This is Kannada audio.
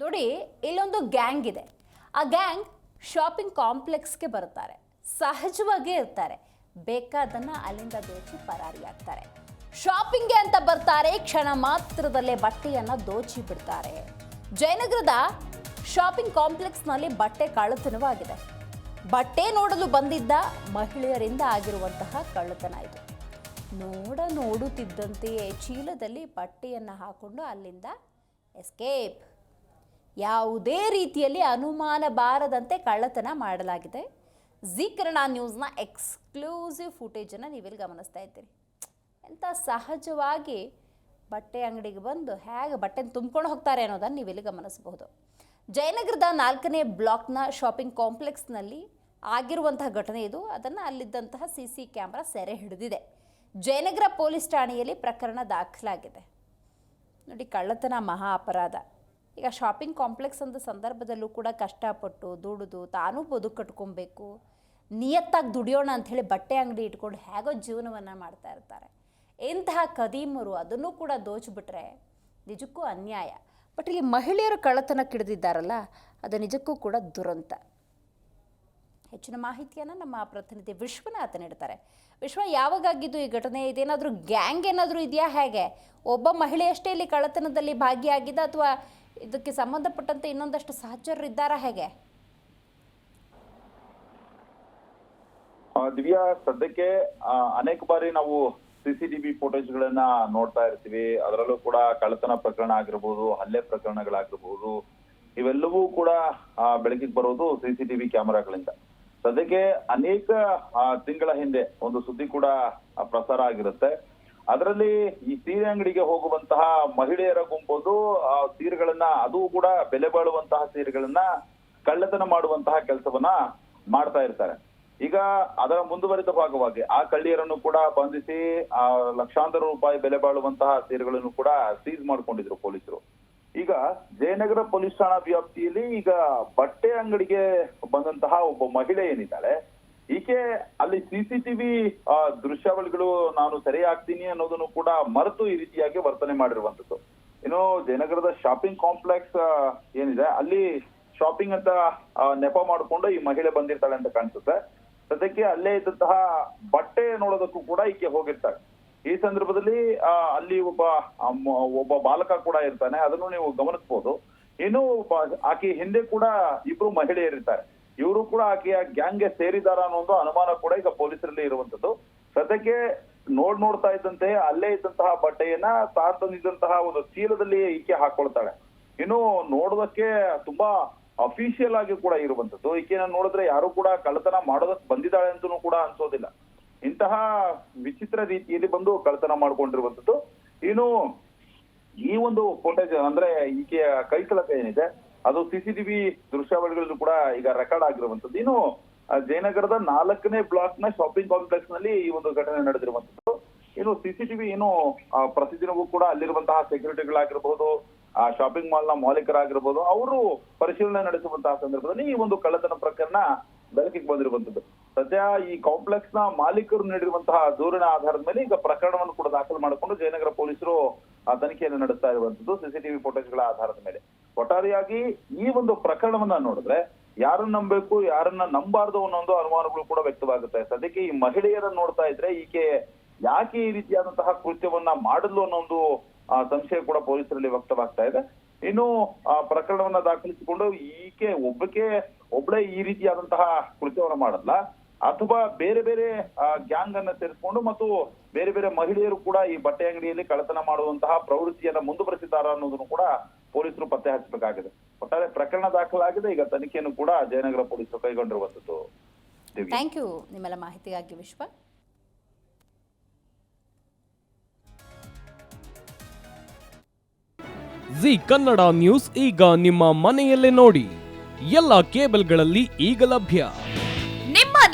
ನೋಡಿ, ಇಲ್ಲೊಂದು ಗ್ಯಾಂಗ್ ಇದೆ. ಆ ಗ್ಯಾಂಗ್ ಶಾಪಿಂಗ್ ಕಾಂಪ್ಲೆಕ್ಸ್ಗೆ ಬರುತ್ತಾರೆ. ಸಹಜವಾಗಿ ಇರ್ತಾರೆ. ಬೇಕಾದನ್ನು ಅಲ್ಲಿಂದ ದೋಚಿ ಪರಾರಿಯಾಗ್ತಾರೆ ಶಾಪಿಂಗ್ಗೆ ಅಂತ ಬರ್ತಾರೆ, ಕ್ಷಣ ಮಾತ್ರದಲ್ಲೇ ಬಟ್ಟೆಯನ್ನು ದೋಚಿ ಬಿಡ್ತಾರೆ. ಜಯನಗರದ ಶಾಪಿಂಗ್ ಕಾಂಪ್ಲೆಕ್ಸ್ನಲ್ಲಿ ಬಟ್ಟೆ ಕಳ್ಳತನವಾಗಿದೆ. ಬಟ್ಟೆ ನೋಡಲು ಬಂದಿದ್ದ ಮಹಿಳೆಯರಿಂದ ಆಗಿರುವಂತಹ ಕಳ್ಳತನ ಇದು. ನೋಡ ನೋಡುತ್ತಿದ್ದಂತೆಯೇ ಚೀಲದಲ್ಲಿ ಬಟ್ಟೆಯನ್ನು ಹಾಕೊಂಡು ಅಲ್ಲಿಂದ ಎಸ್ಕೇಪ್ ಯಾವುದೇ ರೀತಿಯಲ್ಲಿ ಅನುಮಾನ ಬಾರದಂತೆ ಕಳ್ಳತನ ಮಾಡಲಾಗಿದೆ. ಜಿ ಕನ್ನಡ ನ್ಯೂಸ್ನ ಎಕ್ಸ್ಕ್ಲೂಸಿವ್ ಫುಟೇಜನ್ನು ನೀವಿಲ್ಲಿ ಗಮನಿಸ್ತಾ ಇದ್ದೀರಿ. ಎಂಥ ಸಹಜವಾಗಿ ಬಟ್ಟೆ ಅಂಗಡಿಗೆ ಬಂದು ಹೇಗೆ ಬಟ್ಟೆ ತುಂಬ್ಕೊಂಡು ಹೋಗ್ತಾರೆ ಅನ್ನೋದನ್ನು ನೀವಿಲ್ಲಿ ಗಮನಿಸಬಹುದು. ಜಯನಗರದ ನಾಲ್ಕನೇ ಬ್ಲಾಕ್ನ ಶಾಪಿಂಗ್ ಕಾಂಪ್ಲೆಕ್ಸ್ನಲ್ಲಿ ಆಗಿರುವಂತಹ ಘಟನೆ ಇದು. ಅದನ್ನು ಅಲ್ಲಿದ್ದಂತಹ ಸಿ ಸಿ ಕ್ಯಾಮ್ರಾ ಸೆರೆ ಹಿಡಿದಿದೆ. ಜಯನಗರ ಪೊಲೀಸ್ ಠಾಣೆಯಲ್ಲಿ ಪ್ರಕರಣ ದಾಖಲಾಗಿದೆ. ನೋಡಿ, ಕಳ್ಳತನ ಮಹಾ ಅಪರಾಧ. ಈಗ ಶಾಪಿಂಗ್ ಕಾಂಪ್ಲೆಕ್ಸ್ ಅಂತ ಸಂದರ್ಭದಲ್ಲೂ ಕೂಡ ಕಷ್ಟಪಟ್ಟು ದುಡಿದು ತಾನೂ ಬದುಕು ಕಟ್ಕೊಬೇಕು. ನಿಯತ್ತಾಗಿ ದುಡಿಯೋಣ ಅಂಥೇಳಿ ಬಟ್ಟೆ ಅಂಗಡಿ ಇಟ್ಕೊಂಡು ಹೇಗೋ ಜೀವನವನ್ನು ಮಾಡ್ತಾ ಇರ್ತಾರೆ. ಇಂತಹ ಕದೀಮರು ಅದನ್ನು ಕೂಡ ದೋಚಿಬಿಟ್ರೆ ನಿಜಕ್ಕೂ ಅನ್ಯಾಯ. ಬಟ್ ಇಲ್ಲಿ ಮಹಿಳೆಯರು ಕಳ್ಳತನ ಕಿಡಿದಿದ್ದಾರಲ್ಲ, ಅದು ನಿಜಕ್ಕೂ ಕೂಡ ದುರಂತ. ಹೆಚ್ಚಿನ ಮಾಹಿತಿಯನ್ನು ನಮ್ಮ ಪ್ರತಿನಿಧಿ ವಿಶ್ವನಾಥ ನೀಡ್ತಾರೆ. ವಿಶ್ವ, ಯಾವಾಗಾಗಿದ್ದು ಈ ಘಟನೆ ಇದೇನಾದರೂ ಗ್ಯಾಂಗ್ ಏನಾದರೂ ಇದೆಯಾ ಹೇಗೆ? ಒಬ್ಬ ಮಹಿಳೆಯಷ್ಟೇ ಇಲ್ಲಿ ಕಳ್ಳತನದಲ್ಲಿ ಭಾಗಿಯಾಗಿದ್ದ ಅಥವಾ ಇದಕ್ಕೆ ಸಂಬಂಧಪಟ್ಟಂತೆ ಇನ್ನೊಂದಷ್ಟು ಸಹಚರರು ಇದ್ದಾರಾ ಹೇಗೆ ದಿವ್ಯಾ, ಸದ್ಯಕ್ಕೆ ಅನೇಕ ಬಾರಿ ನಾವು ಸಿಸಿಟಿವಿ ಫೋಟೇಜ್ ಗಳನ್ನ ನೋಡ್ತಾ ಇರ್ತೀವಿ. ಅದರಲ್ಲೂ ಕೂಡ ಕಳ್ಳತನ ಪ್ರಕರಣ ಆಗಿರ್ಬೋದು, ಹಲ್ಲೆ ಪ್ರಕರಣಗಳಾಗಿರ್ಬೋದು, ಇವೆಲ್ಲವೂ ಕೂಡ ಬೆಳಕಿಗೆ ಬರೋದು ಸಿಸಿಟಿವಿ ಕ್ಯಾಮೆರಾಗಳಿಂದ. ಸದ್ಯಕ್ಕೆ ಅನೇಕ ತಿಂಗಳ ಹಿಂದೆ ಒಂದು ಸುದ್ದಿ ಕೂಡ ಪ್ರಸಾರ ಆಗಿರುತ್ತೆ. ಅದರಲ್ಲಿ ಈ ಸೀರೆ ಅಂಗಡಿಗೆ ಹೋಗುವಂತಹ ಮಹಿಳೆಯರ ಗುಂಪೊಂದು, ಆ ಸೀರೆಗಳನ್ನ ಅದು ಕೂಡ ಬೆಲೆ ಬಾಳುವಂತಹ ಸೀರೆಗಳನ್ನ ಕಳ್ಳತನ ಮಾಡುವಂತಹ ಕೆಲಸವನ್ನ ಮಾಡ್ತಾ ಇರ್ತಾರೆ. ಈಗ ಅದರ ಮುಂದುವರಿದ ಭಾಗವಾಗಿ ಆ ಕಳ್ಳಿಯರನ್ನು ಕೂಡ ಬಂಧಿಸಿ, ಆ ಲಕ್ಷಾಂತರ ರೂಪಾಯಿ ಬೆಲೆ ಬಾಳುವಂತಹ ಸೀರೆಗಳನ್ನು ಕೂಡ ಸೀಸ್ ಮಾಡ್ಕೊಂಡಿದ್ರು ಪೊಲೀಸರು. ಈಗ ಜಯನಗರ ಪೊಲೀಸ್ ಠಾಣಾ ವ್ಯಾಪ್ತಿಯಲ್ಲಿ ಈಗ ಬಟ್ಟೆ ಅಂಗಡಿಗೆ ಬಂದಂತಹ ಒಬ್ಬ ಮಹಿಳೆ ಏನಿದ್ದಾಳೆ ಈಕೆ ಅಲ್ಲಿ ಸಿಸಿಟಿವಿ ದೃಶ್ಯಾವಳಿಗಳು ನಾನು ಸೆರೆ ಹಾಕ್ತೀನಿ ಅನ್ನೋದನ್ನು ಕೂಡ ಮರೆತು ಈ ರೀತಿಯಾಗಿ ವರ್ತನೆ ಮಾಡಿರುವಂತದ್ದು ಇನ್ನು ಜಯನಗರದ ಶಾಪಿಂಗ್ ಕಾಂಪ್ಲೆಕ್ಸ್ ಏನಿದೆ, ಅಲ್ಲಿ ಶಾಪಿಂಗ್ ಅಂತ ನೆಪ ಮಾಡಿಕೊಂಡು ಈ ಮಹಿಳೆ ಬಂದಿರ್ತಾಳೆ ಅಂತ ಕಾಣಿಸುತ್ತೆ. ಸದ್ಯಕ್ಕೆ ಅಲ್ಲೇ ಇದ್ದಂತಹ ಬಟ್ಟೆ ನೋಡೋದಕ್ಕೂ ಕೂಡ ಈಕೆ ಹೋಗಿರ್ತಾಳೆ. ಈ ಸಂದರ್ಭದಲ್ಲಿ ಅಲ್ಲಿ ಒಬ್ಬ ಒಬ್ಬ ಬಾಲಕ ಕೂಡ ಇರ್ತಾನೆ, ಅದನ್ನು ನೀವು ಗಮನಿಸಬಹುದು ಇನ್ನು ಆಕೆ ಹಿಂದೆ ಕೂಡ ಇಬ್ರು ಮಹಿಳೆಯರಿರ್ತಾರೆ ಇವರು ಕೂಡ ಆಕೆಯ ಗ್ಯಾಂಗ್ಗೆ ಸೇರಿದಾರ ಅನ್ನೋದು ಅನುಮಾನ ಕೂಡ ಈಗ ಪೊಲೀಸರಲ್ಲಿ ಇರುವಂತದ್ದು. ಸದ್ಯಕ್ಕೆ ನೋಡ್ ನೋಡ್ತಾ ಇದ್ದಂತೆ ಅಲ್ಲೇ ಇದ್ದಂತಹ ಬಟ್ಟೆಯನ್ನ ತಾನು ತಂದಿದ್ದಂತಹ ಒಂದು ಚೀಲದಲ್ಲಿ ಈಕೆ ಹಾಕೊಳ್ತಾಳೆ. ಇನ್ನು ನೋಡೋದಕ್ಕೆ ತುಂಬಾ ಅಫಿಷಿಯಲ್ ಆಗಿ ಕೂಡ ಇರುವಂತದ್ದು. ಈಕೆನ ನೋಡಿದ್ರೆ ಯಾರು ಕೂಡ ಕಳ್ಳತನ ಮಾಡೋದಕ್ಕೆ ಬಂದಿದ್ದಾಳೆ ಅಂತನೂ ಕೂಡ ಅನ್ಸೋದಿಲ್ಲ. ಇಂತಹ ವಿಚಿತ್ರ ರೀತಿಯಲ್ಲಿ ಬಂದು ಕಳ್ಳತನ ಮಾಡ್ಕೊಂಡಿರುವಂತದ್ದು. ಇನ್ನು ಈ ಒಂದು ಫೋಟೇಜ್ ಅಂದ್ರೆ ಈಕೆಯ ಕೈಕಲಕ ಏನಿದೆ ಅದು ಸಿಸಿಟಿವಿ ದೃಶ್ಯಾವಳಿಗಳಲ್ಲೂ ಕೂಡ ಈಗ ರೆಕಾರ್ಡ್ ಆಗಿರುವಂತದ್ದು ಇನ್ನು ಜಯನಗರದ ನಾಲ್ಕನೇ ಬ್ಲಾಕ್ನ ಶಾಪಿಂಗ್ ಕಾಂಪ್ಲೆಕ್ಸ್ನಲ್ಲಿ ಈ ಒಂದು ಘಟನೆ ನಡೆದಿರುವಂತದ್ದು ಇನ್ನು ಸಿಸಿಟಿವಿ ಏನು ಪ್ರತಿದಿನವೂ ಕೂಡ ಅಲ್ಲಿರುವಂತಹ ಸೆಕ್ಯೂರಿಟಿಗಳಾಗಿರ್ಬಹುದು ಆ ಶಾಪಿಂಗ್ ಮಾಲ್ನ ಮಾಲೀಕರಾಗಿರ್ಬೋದು, ಅವರು ಪರಿಶೀಲನೆ ನಡೆಸುವಂತಹ ಸಂದರ್ಭದಲ್ಲಿ ಈ ಒಂದು ಕಳ್ಳತನ ಪ್ರಕರಣ ಬೆಳಕಿಗೆ ಬಂದಿರುವಂತದ್ದು ಸದ್ಯ ಈ ಕಾಂಪ್ಲೆಕ್ಸ್ನ ಮಾಲೀಕರು ನೀಡಿರುವಂತಹ ದೂರಿನ ಆಧಾರದ ಮೇಲೆ ಈಗ ಪ್ರಕರಣವನ್ನು ಕೂಡ ದಾಖಲು ಮಾಡಿಕೊಂಡು ಜಯನಗರ ಪೊಲೀಸರು ತನಿಖೆಯನ್ನು ನಡೆಸ್ತಾ ಇರುವಂತದ್ದು ಸಿಸಿಟಿವಿ ಫೋಟೇಜ್ಗಳ ಆಧಾರದ ಮೇಲೆ. ಒಟ್ಟಾರೆಯಾಗಿ ಈ ಒಂದು ಪ್ರಕರಣವನ್ನ ನೋಡಿದ್ರೆ ಯಾರನ್ನ ನಂಬಬೇಕು ಯಾರನ್ನ ನಂಬಾರ್ದು ಅನ್ನೋ ಒಂದು ಅನುಮಾನಗಳು ಕೂಡ ವ್ಯಕ್ತವಾಗುತ್ತೆ. ಸದ್ಯಕ್ಕೆ ಈ ಮಹಿಳೆಯರನ್ನ ನೋಡ್ತಾ ಇದ್ರೆ ಈಕೆ ಯಾಕೆ ಈ ರೀತಿಯಾದಂತಹ ಕೃತ್ಯವನ್ನ ಮಾಡಿದ್ಲು ಅನ್ನೋ ಒಂದು ಆ, ಸಂಶಯ ಕೂಡ ಪೊಲೀಸರಲ್ಲಿ ವ್ಯಕ್ತವಾಗ್ತಾ ಇದೆ. ಇನ್ನು ಆ ಪ್ರಕರಣವನ್ನ ದಾಖಲಿಸಿಕೊಂಡು ಈಕೆ ಒಬ್ಬಕ್ಕೆ ಒಬ್ಬಳೇ ಈ ರೀತಿಯಾದಂತಹ ಕೃತ್ಯವನ್ನ ಮಾಡಲ್ಲ. ಅಥವಾ ಬೇರೆ ಬೇರೆ ಗ್ಯಾಂಗ್ ಅನ್ನ ಸೇರಿಸಿಕೊಂಡು ಮತ್ತು ಬೇರೆ ಬೇರೆ ಮಹಿಳೆಯರು ಕೂಡ ಈ ಬಟ್ಟೆ ಅಂಗಡಿಯಲ್ಲಿ ಕಳ್ಳತನ ಮಾಡುವಂತಹ ಪ್ರವೃತ್ತಿಯನ್ನ ಮುಂದುವರೆಸಿದ್ದಾರೆ ಅನ್ನೋದನ್ನು ಕೂಡ ಪೊಲೀಸರು ಪತ್ತೆ ಹಚ್ಚಬೇಕಾಗಿದೆ. ಒಟ್ಟಾರೆ ಪ್ರಕರಣ ದಾಖಲಾಗಿದೆ ಈಗ ತನಿಖೆಯನ್ನು ಕೂಡ ಜಯನಗರ ಪೊಲೀಸರು ಕೈಗೊಂಡಿರುವಂತದ್ದು. ಥ್ಯಾಂಕ್ ಯು ನಿಮ್ಮೆಲ್ಲ ಮಾಹಿತಿಗಾಗಿ ವಿಶ್ವ. ಜಿ ಕನ್ನಡ ನ್ಯೂಸ್ ಈಗ ನಿಮ್ಮ ಮನೆಯಲ್ಲೇ ನೋಡಿ. ಎಲ್ಲ ಕೇಬಲ್ಗಳಲ್ಲಿ ಈಗ ಲಭ್ಯ.